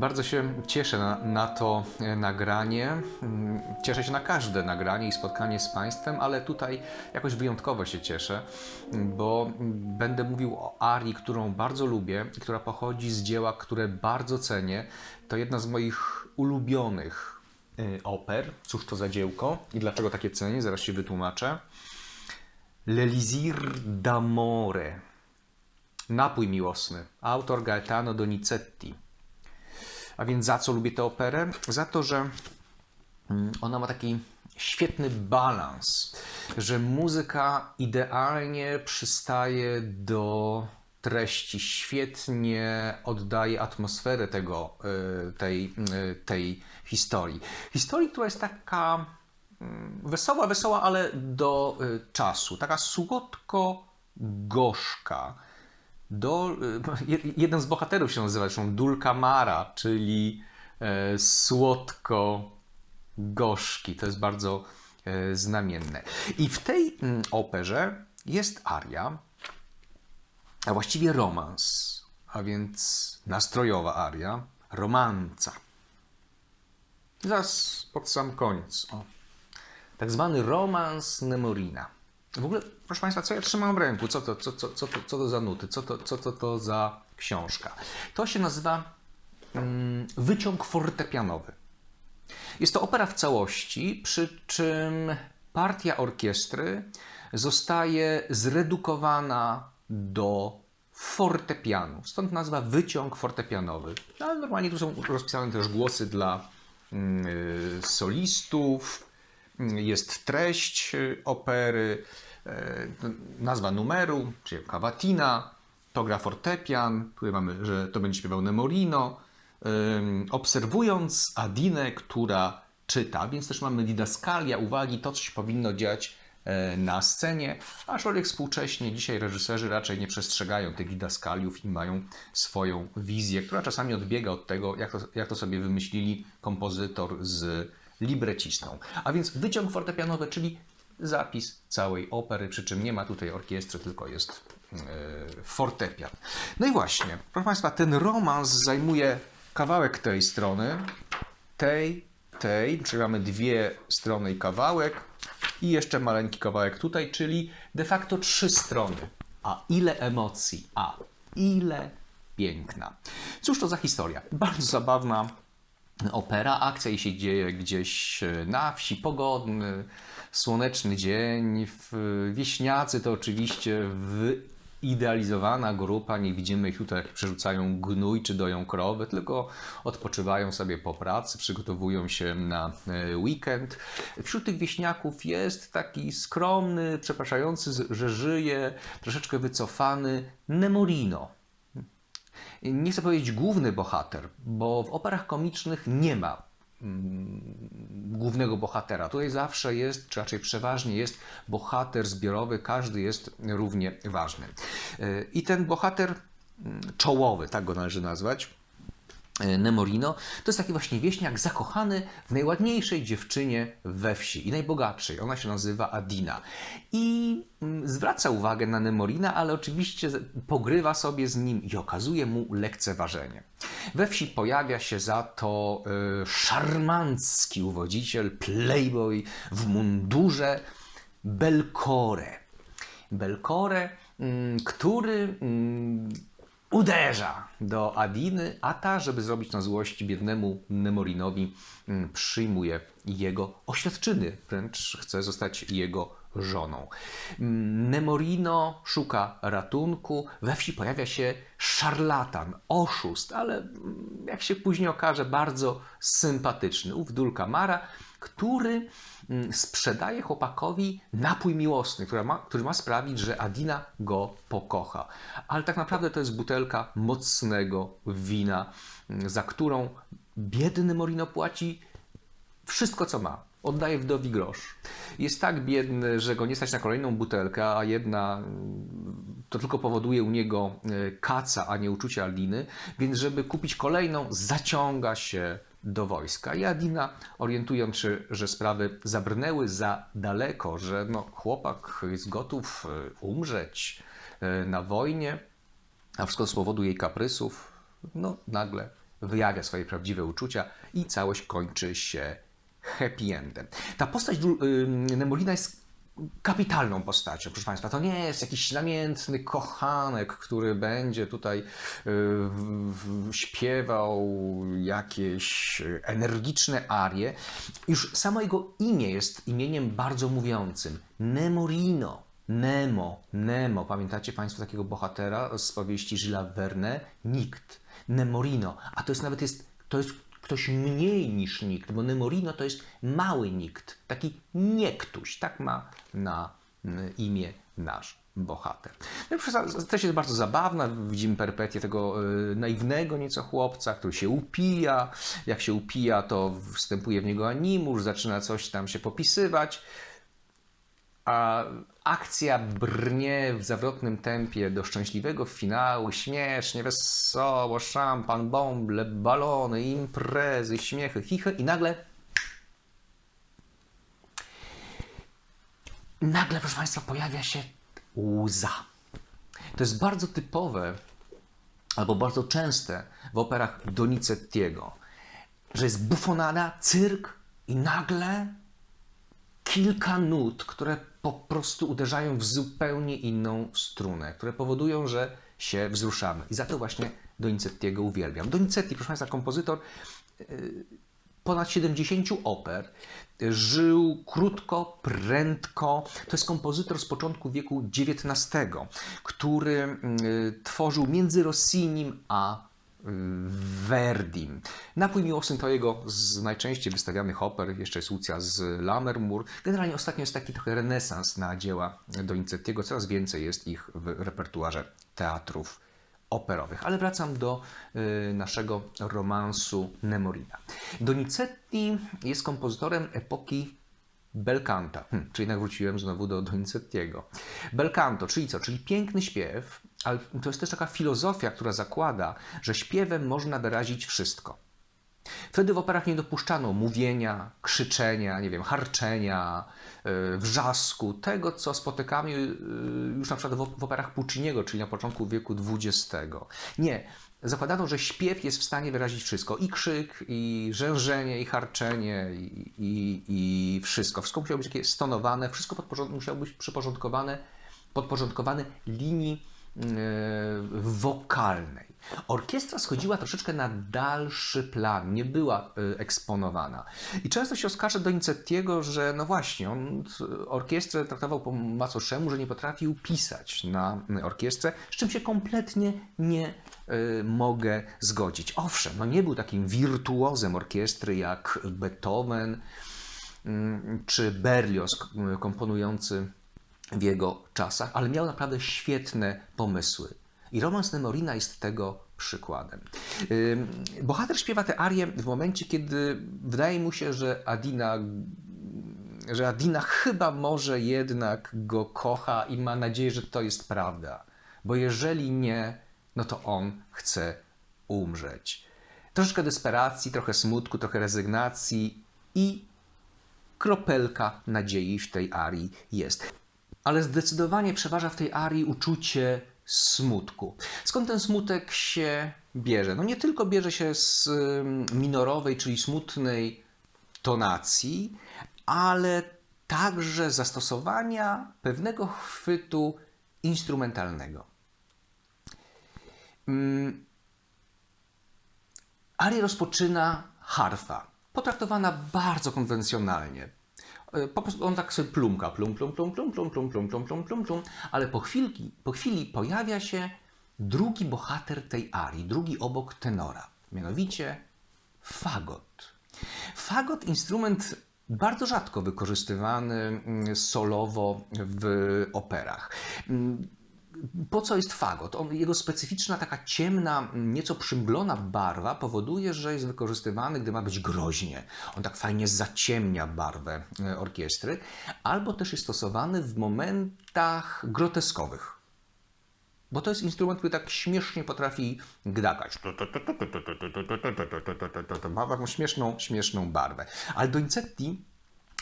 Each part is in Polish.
Bardzo się cieszę na, na to e, nagranie. Mm, Cieszę się na każde nagranie i spotkanie z Państwem, ale tutaj jakoś wyjątkowo się cieszę, bo będę mówił o arii, którą bardzo lubię która pochodzi z dzieła, które bardzo cenię. To jedna z moich ulubionych y, oper. Cóż to za dziełko i dlaczego takie cenię? Zaraz się wytłumaczę. L'Elisir d'Amore. Napój miłosny. Autor Gaetano Donizetti. A więc za co lubię tę operę? Za to, że mm, ona ma taki świetny balans, że muzyka idealnie przystaje do treści, świetnie oddaje atmosferę tego, y, tej, y, tej historii. Historii, która jest taka mm, wesoła, wesoła, ale do y, czasu, taka słodko-gorzka do, je- jeden z bohaterów się nazywa zresztą Dulcamara, czyli e, słodko-gorzki. To jest bardzo e, znamienne. I w tej mm, operze jest aria, a właściwie romans, a więc nastrojowa aria, romanca. Zaraz pod sam koniec. O. Tak zwany romans Nemorina. W ogóle, proszę Państwa, co ja trzymam w ręku? Co to, co, co, co, to, co to za nuty? Co to, co to, to za książka? To się nazywa mm, Wyciąg fortepianowy. Jest to opera w całości, przy czym partia orkiestry zostaje zredukowana do fortepianu. Stąd nazwa wyciąg fortepianowy. No, ale normalnie tu są rozpisane też głosy dla mm, y, solistów, jest treść y, opery, e, nazwa numeru, czyli cavatina, to gra fortepian, tutaj mamy, że to będzie śpiewał Nemorino, obserwując Adinę, która czyta, więc też mamy didaskalia, uwagi, to co się powinno dziać e, na scenie, aczkolwiek współcześnie dzisiaj reżyserzy raczej nie przestrzegają tych didaskaliów i mają swoją wizję, która czasami odbiega od tego, jak to, jak to sobie wymyślili kompozytor z librecistą. A więc wyciąg fortepianowy, czyli zapis całej opery, przy czym nie ma tutaj orkiestry, tylko jest e, fortepian. No i właśnie, proszę Państwa, ten romans zajmuje kawałek tej strony, tej, tej, czyli mamy dwie strony i kawałek i jeszcze maleńki kawałek tutaj, czyli de facto trzy strony. A ile emocji, a ile piękna. Cóż to za historia? Bardzo zabawna opera. Akcja jej się dzieje gdzieś na wsi, pogodny, słoneczny dzień. W wieśniacy to oczywiście wyidealizowana grupa. Nie widzimy ich tutaj, jak przerzucają gnój czy doją krowy, tylko odpoczywają sobie po pracy, przygotowują się na e, weekend. Wśród tych wieśniaków jest taki skromny, przepraszający, że żyje, troszeczkę wycofany Nemorino nie chcę powiedzieć główny bohater, bo w operach komicznych nie ma mm, głównego bohatera. Tutaj zawsze jest, czy raczej przeważnie jest bohater zbiorowy, każdy jest równie ważny. Yy, I ten bohater mm, czołowy, tak go należy nazwać, Nemorino, to jest taki właśnie wieśniak zakochany w najładniejszej dziewczynie we wsi i najbogatszej. Ona się nazywa Adina. I mm, zwraca uwagę na Nemorina, ale oczywiście pogrywa sobie z nim i okazuje mu lekceważenie. We wsi pojawia się za to y, szarmancki uwodziciel, playboy w mundurze Belcore. Belcore, mm, który mm, uderza do Adiny, a ta, żeby zrobić na złość biednemu Nemorinowi, mm, przyjmuje jego oświadczyny, wręcz chce zostać jego żoną. Nemorino szuka ratunku, we wsi pojawia się szarlatan, oszust, ale mm, jak się później okaże, bardzo sympatyczny, ów Dulcamara, który mm, sprzedaje chłopakowi napój miłosny, który ma, który ma sprawić, że Adina go pokocha. Ale tak naprawdę to jest butelka mocnego wina, mm, za którą biedny Morino płaci wszystko, co ma. Oddaje wdowi grosz. Jest tak biedny, że go nie stać na kolejną butelkę, a jedna to tylko powoduje u niego e, kaca, a nie uczucie Aldiny, więc żeby kupić kolejną, zaciąga się do wojska. I Adina, orientując się, że sprawy zabrnęły za daleko, że no, chłopak jest gotów e, umrzeć e, na wojnie, a wszystko z powodu jej kaprysów, no nagle wyjawia swoje prawdziwe uczucia i całość kończy się happy endem. Ta postać Nemorina jest kapitalną postacią, proszę Państwa. To nie jest jakiś namiętny kochanek, który będzie tutaj y, śpiewał jakieś energiczne arie. Już samo jego imię jest imieniem bardzo mówiącym. Nemorino. Nemo, Nemo. Pamiętacie Państwo takiego bohatera z powieści Gilles Verne? Nikt. Nemorino. A to jest nawet jest, to jest ktoś mniej niż nikt, bo Nemorino to jest mały nikt, taki niektóś, tak ma na imię nasz bohater. No Treść jest bardzo zabawna, widzimy perpetię tego y, naiwnego nieco chłopca, który się upija, jak się upija, to wstępuje w niego animusz, zaczyna coś tam się popisywać, a akcja brnie w zawrotnym tempie do szczęśliwego finału, śmiesznie, wesoło, szampan, bąble, balony, imprezy, śmiechy, chichy i nagle nagle, proszę Państwa, pojawia się łza. To jest bardzo typowe albo bardzo częste w operach Donizettiego, że jest bufonada, cyrk i nagle kilka nut, które po prostu uderzają w zupełnie inną strunę, które powodują, że się wzruszamy. I za to właśnie Donizettiego uwielbiam. Donizetti, proszę Państwa, kompozytor y, ponad 70 oper, żył krótko, prędko. To jest kompozytor z początku wieku XIX, który y, tworzył między Rossinim a y, Verdim. Napój miłosny to jego z najczęściej wystawianych oper, jeszcze jest Lucja z Lammermoor. Generalnie ostatnio jest taki trochę renesans na dzieła Donizettiego, coraz więcej jest ich w repertuarze teatrów operowych. Ale wracam do y, naszego romansu Nemorina. Donizetti jest kompozytorem epoki Belcanta, hm, czyli jednak wróciłem znowu do Donizettiego. Belcanto, czyli co? Czyli piękny śpiew, ale to jest też taka filozofia, która zakłada, że śpiewem można wyrazić wszystko. Wtedy w operach nie dopuszczano mówienia, krzyczenia, nie wiem, harczenia, yy, wrzasku, tego, co spotykamy yy, już na przykład w operach Pucciniego, czyli na początku wieku XX. Nie. Zakładano, że śpiew jest w stanie wyrazić wszystko. I krzyk, i rzężenie, i harczenie, i, i, i wszystko. Wszystko musiało być takie stonowane, wszystko podporząd- musiało być przyporządkowane, podporządkowane linii yy, wokalnej. Orkiestra schodziła troszeczkę na dalszy plan, nie była y, eksponowana. I często się oskarża Donizettiego, że no właśnie, on t- orkiestrę traktował po macoszemu, że nie potrafił pisać na orkiestrę, z czym się kompletnie nie mogę zgodzić. Owszem, no nie był takim wirtuozem orkiestry jak Beethoven mm, czy Berlioz komponujący w jego czasach, ale miał naprawdę świetne pomysły. I romans Nemorina jest tego przykładem. Bohater śpiewa tę arię w momencie, kiedy wydaje mu się, że Adina, że Adina chyba może jednak go kocha i ma nadzieję, że to jest prawda. Bo jeżeli nie, no to on chce umrzeć. Troszeczkę desperacji, trochę smutku, trochę rezygnacji i kropelka nadziei w tej arii jest. Ale zdecydowanie przeważa w tej arii uczucie smutku. Skąd ten smutek się bierze? No nie tylko bierze się z minorowej, czyli smutnej tonacji, ale także zastosowania pewnego chwytu instrumentalnego. Ym, Arię rozpoczyna harfa, potraktowana bardzo konwencjonalnie. E, Po prostu on tak sobie plumka, plum, plum, plum, plum, plum, plum, plum, plum, plum, plum, plum, ale po, chwilki, po chwili pojawia się drugi bohater tej arii, drugi obok tenora, mianowicie fagot. Fagot, instrument bardzo rzadko wykorzystywany mm, solowo w operach. Mm, po co jest fagot? On, jego specyficzna, taka ciemna, nieco przymglona barwa powoduje, że jest wykorzystywany, gdy ma być groźnie. On tak fajnie zaciemnia barwę e, orkiestry, albo też jest stosowany w momentach groteskowych. Bo to jest instrument, który tak śmiesznie potrafi gdakać. Ma taką śmieszną, śmieszną barwę. Ale Donizetti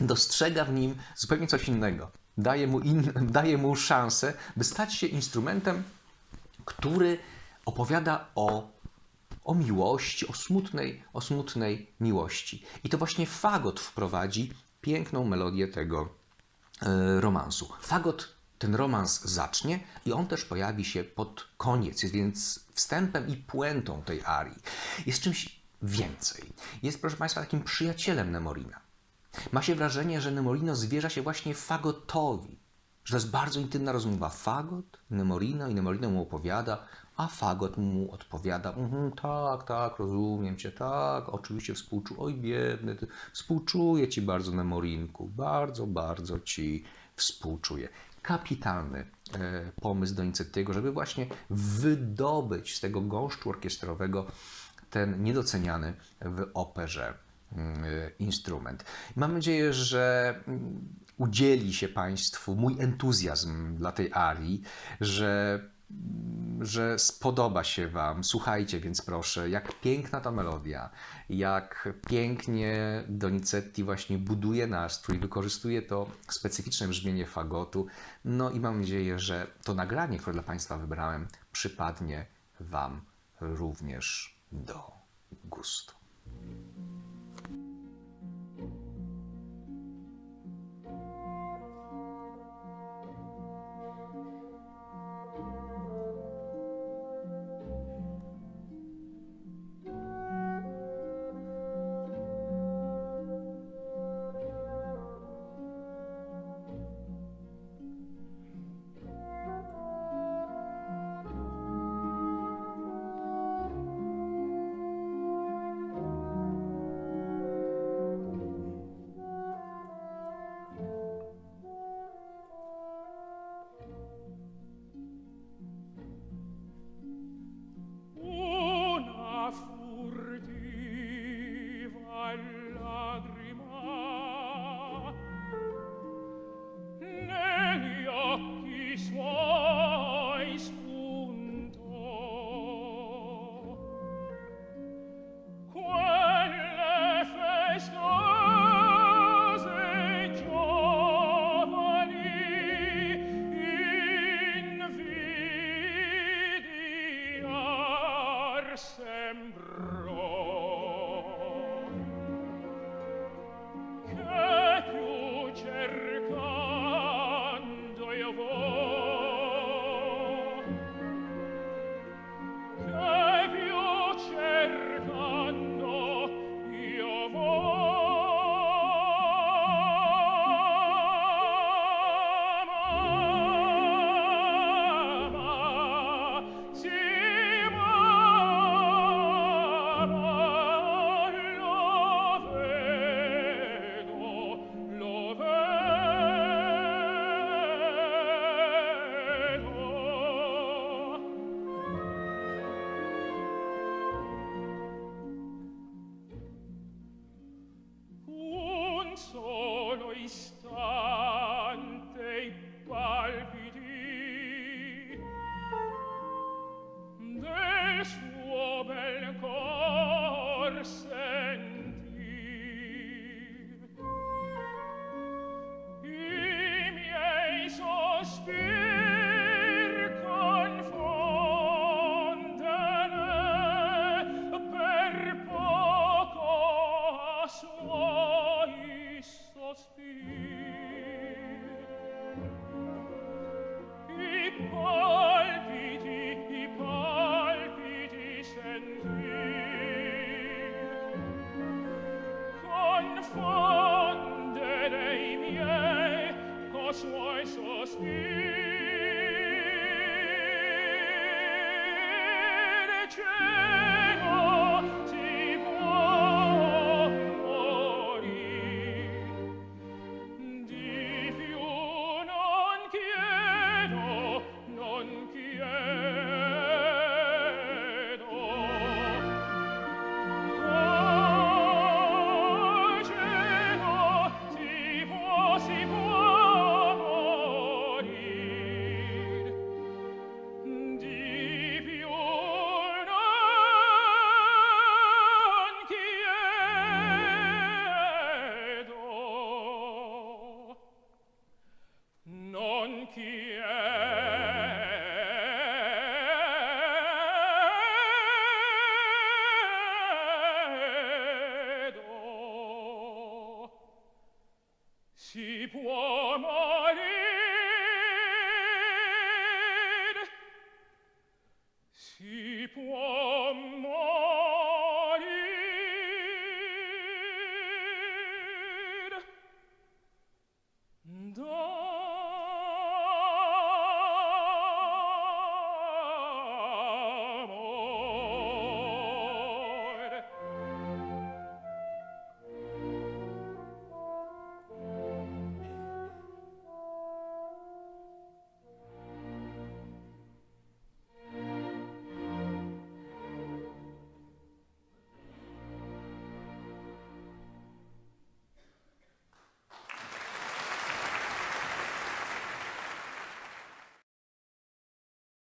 dostrzega w nim zupełnie coś innego. Daje mu, in, daje mu szansę, by stać się instrumentem, który opowiada o o miłości, o smutnej, o smutnej miłości. I to właśnie fagot wprowadzi piękną melodię tego e, romansu. Fagot ten romans zacznie i on też pojawi się pod koniec, jest więc wstępem i puentą tej arii. Jest czymś więcej. Jest, proszę Państwa, takim przyjacielem Nemorina. Ma się wrażenie, że Nemorino zwierza się właśnie fagotowi, że to jest bardzo intymna rozmowa. Fagot, Nemorino i Nemorino mu opowiada, a Fagot mu odpowiada, mhm, tak, tak, rozumiem cię, tak, oczywiście współczuję, oj biedny, ty, współczuję ci bardzo Nemorinku, bardzo, bardzo ci współczuję. Kapitalny e, pomysł do Donizettiego, żeby właśnie wydobyć z tego gąszczu orkiestrowego ten niedoceniany w operze mm, instrument. Mam nadzieję, że mm, udzieli się Państwu mój entuzjazm dla tej arii, że, mm, że spodoba się Wam. Słuchajcie więc proszę, jak piękna ta melodia, jak pięknie Donizetti właśnie buduje nastrój, wykorzystuje to specyficzne brzmienie fagotu. No i mam nadzieję, że to nagranie, które dla Państwa wybrałem, przypadnie Wam również do gustu.